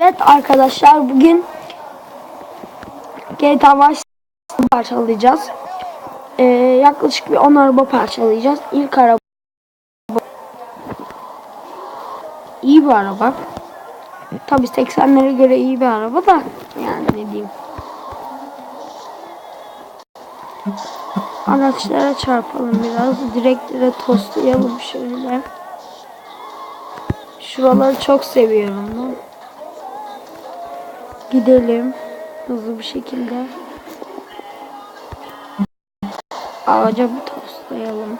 Evet arkadaşlar bugün GTA Vice parçalayacağız. Ee, yaklaşık bir 10 araba parçalayacağız. İlk araba iyi bir araba. Tabi 80'lere göre iyi bir araba da yani ne diyeyim. Araçlara çarpalım biraz. Direklere toslayalım şöyle. Şuraları çok seviyorum ben. Gidelim hızlı bir şekilde. Ağaca bir toslayalım.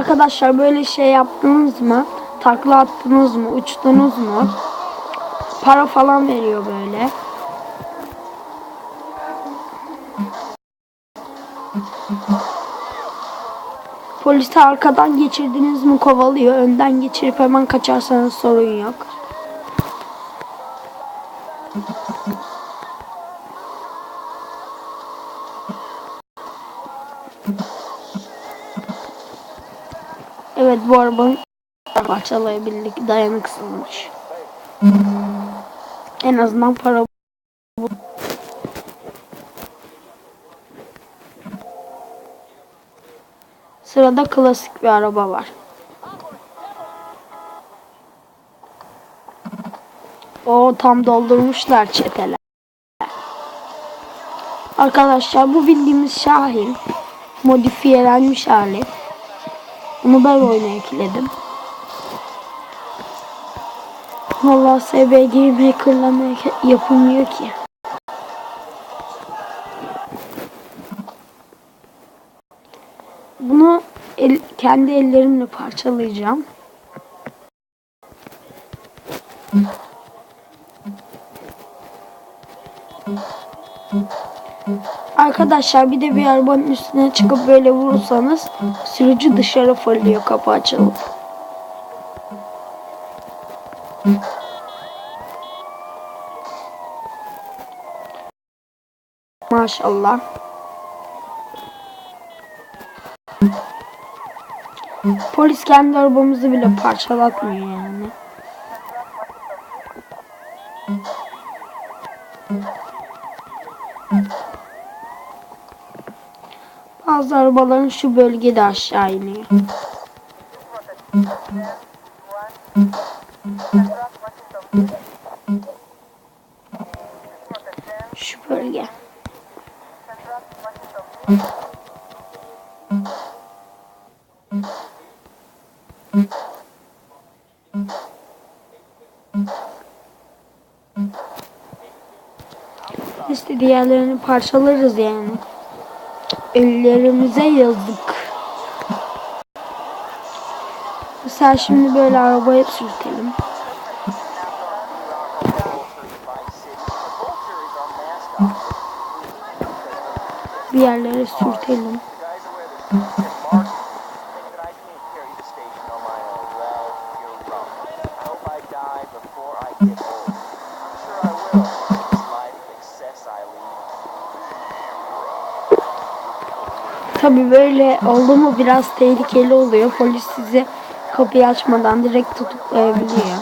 Arkadaşlar böyle şey yaptınız mı? Takla attınız mı? Uçtunuz mu? Para falan veriyor böyle. Polisi arkadan geçirdiniz mi kovalıyor. Önden geçirip hemen kaçarsanız sorun yok. Evet bu arabanın parçalayabildik dayanıksızmış. En azından para. Sırada klasik bir araba var. O tam doldurmuşlar çeteler. Arkadaşlar bu bildiğimiz Şahin modifiyelenmiş hali. Bunu ben oyuna ekledim. Vallahi SBG hackerlama yapılmıyor ki. Bunu el, kendi ellerimle parçalayacağım. Arkadaşlar bir de bir arabanın üstüne çıkıp böyle vurursanız sürücü dışarı fırlıyor kapı açılıp. Maşallah. Polis kendi arabamızı bile parçalatmıyor yani. Bazı arabaların şu bölgede aşağı iniyor. Şu bölge. İşte diğerlerini parçalarız yani. Ellerimize yazık. Mesela şimdi böyle arabaya sürtelim. Bir yerlere sürtelim. Tabi böyle oldu mu biraz tehlikeli oluyor. Polis sizi kapıyı açmadan direkt tutuklayabiliyor.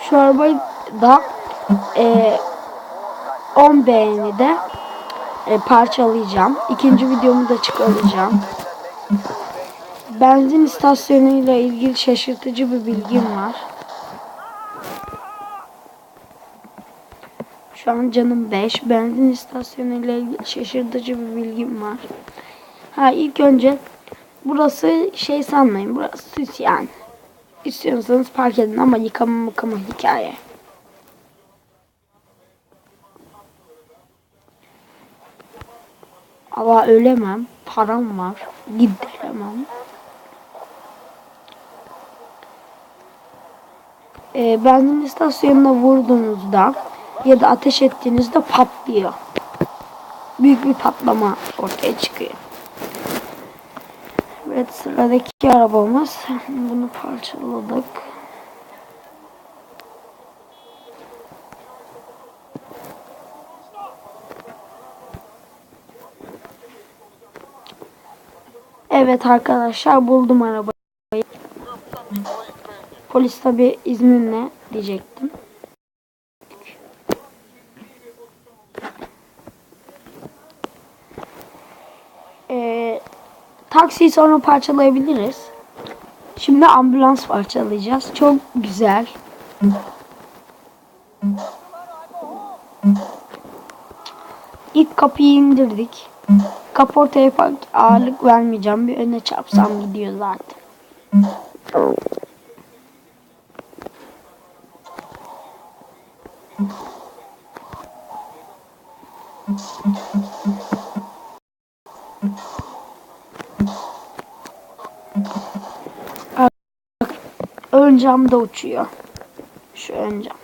Şu arabayı da e, 10 beğeni de e, parçalayacağım. İkinci videomu da çıkaracağım. Benzin istasyonuyla ilgili şaşırtıcı bir bilgim var. Şu an canım 5. Benzin istasyonuyla ilgili şaşırtıcı bir bilgim var. Ha ilk önce burası şey sanmayın. Burası süs yani. İstiyorsanız park edin ama yıkama mıkama hikaye. Ama ölemem. Param var. Gideremem. E, benzin istasyonuna vurduğunuzda ya da ateş ettiğinizde patlıyor. Büyük bir patlama ortaya çıkıyor. Evet sıradaki arabamız. Bunu parçaladık. Evet arkadaşlar buldum arabayı. Polis tabi izninle diyecektim. Ee, taksiyi sonra parçalayabiliriz. Şimdi ambulans parçalayacağız. Çok güzel. İlk kapıyı indirdik. Kaportaya ağırlık vermeyeceğim. Bir öne çarpsam gidiyor zaten. Ön cam da uçuyor. Şu ön cam.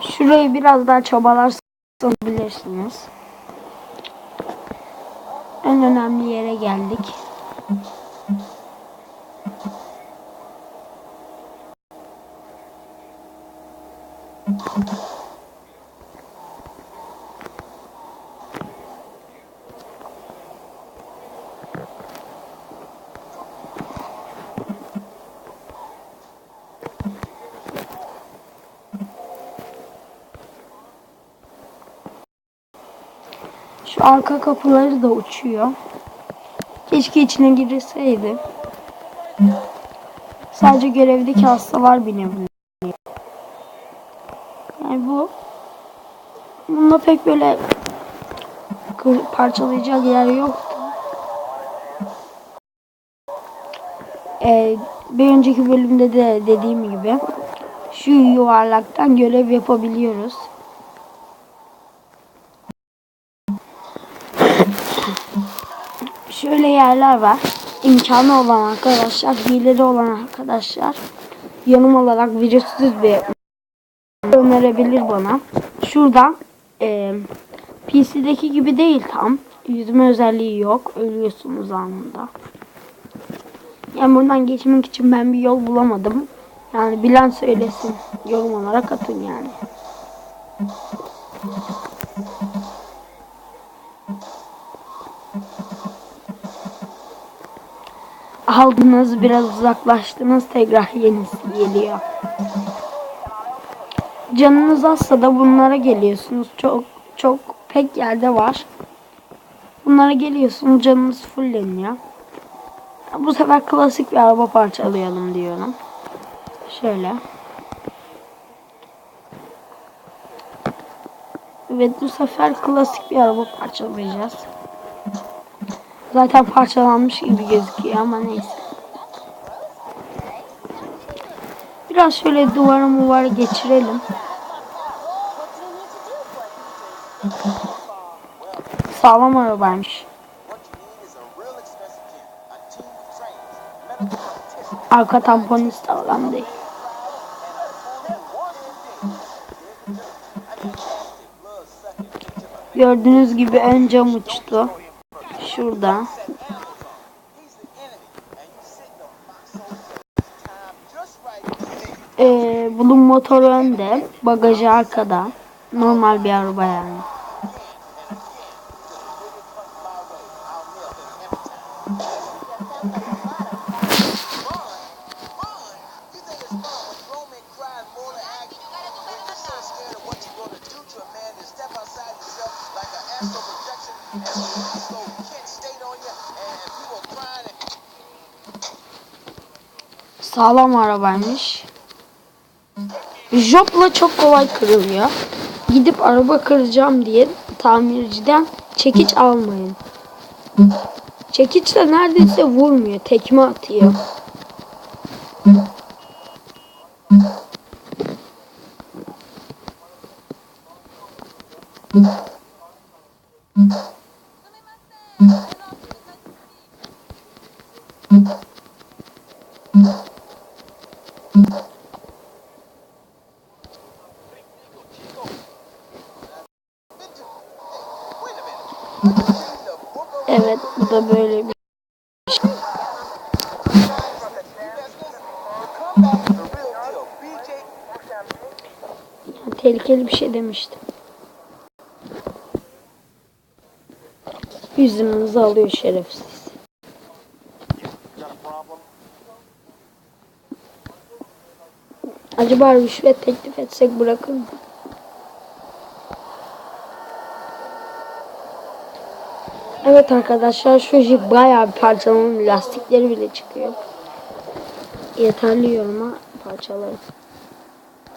Şurayı biraz daha çabalarsanız bilirsiniz. En önemli yere geldik. Arka kapıları da uçuyor. Keşke içine girseydi. Sadece görevdeki hastalar binebiliyor. Yani bu bunda pek böyle parçalayacak yer yoktu. Ee, bir önceki bölümde de dediğim gibi şu yuvarlaktan görev yapabiliyoruz. Şöyle yerler var. İmkanı olan arkadaşlar, hileli olan arkadaşlar yanım olarak virüssüz bir önerebilir bana. Şuradan e, PC'deki gibi değil tam. Yüzme özelliği yok. Ölüyorsunuz anında. Yani buradan geçmek için ben bir yol bulamadım. Yani bilen söylesin. Yorum olarak atın yani. Aldınız biraz uzaklaştınız tekrar yenisi geliyor. Canınız azsa da bunlara geliyorsunuz. Çok çok pek yerde var. Bunlara geliyorsunuz canınız fulleniyor. Bu sefer klasik bir araba parçalayalım diyorum. Şöyle. Evet bu sefer klasik bir araba parçalayacağız. Zaten parçalanmış gibi gözüküyor ama neyse. Biraz şöyle duvara muvara geçirelim. Sağlam arabaymış. Arka tampon sağlam değil. Gördüğünüz gibi ön cam uçtu. Şurada. Ee, bunun motoru önde. Bagajı arkada. Normal bir araba yani. Step outside Sağlam arabaymış. Jopla çok kolay kırılıyor. Gidip araba kıracağım diye tamirciden çekiç almayın. Çekiç de neredeyse vurmuyor. Tekme atıyor. Evet bu da böyle bir. BJ yani tehlikeli bir şey demiştim. Yüzümüzü alıyor şerefsiz. Acaba rüşvet teklif etsek bırakır mı? Evet arkadaşlar şu jip bayağı bir parçalanın lastikleri bile çıkıyor. Yeterli yoruma parçaları.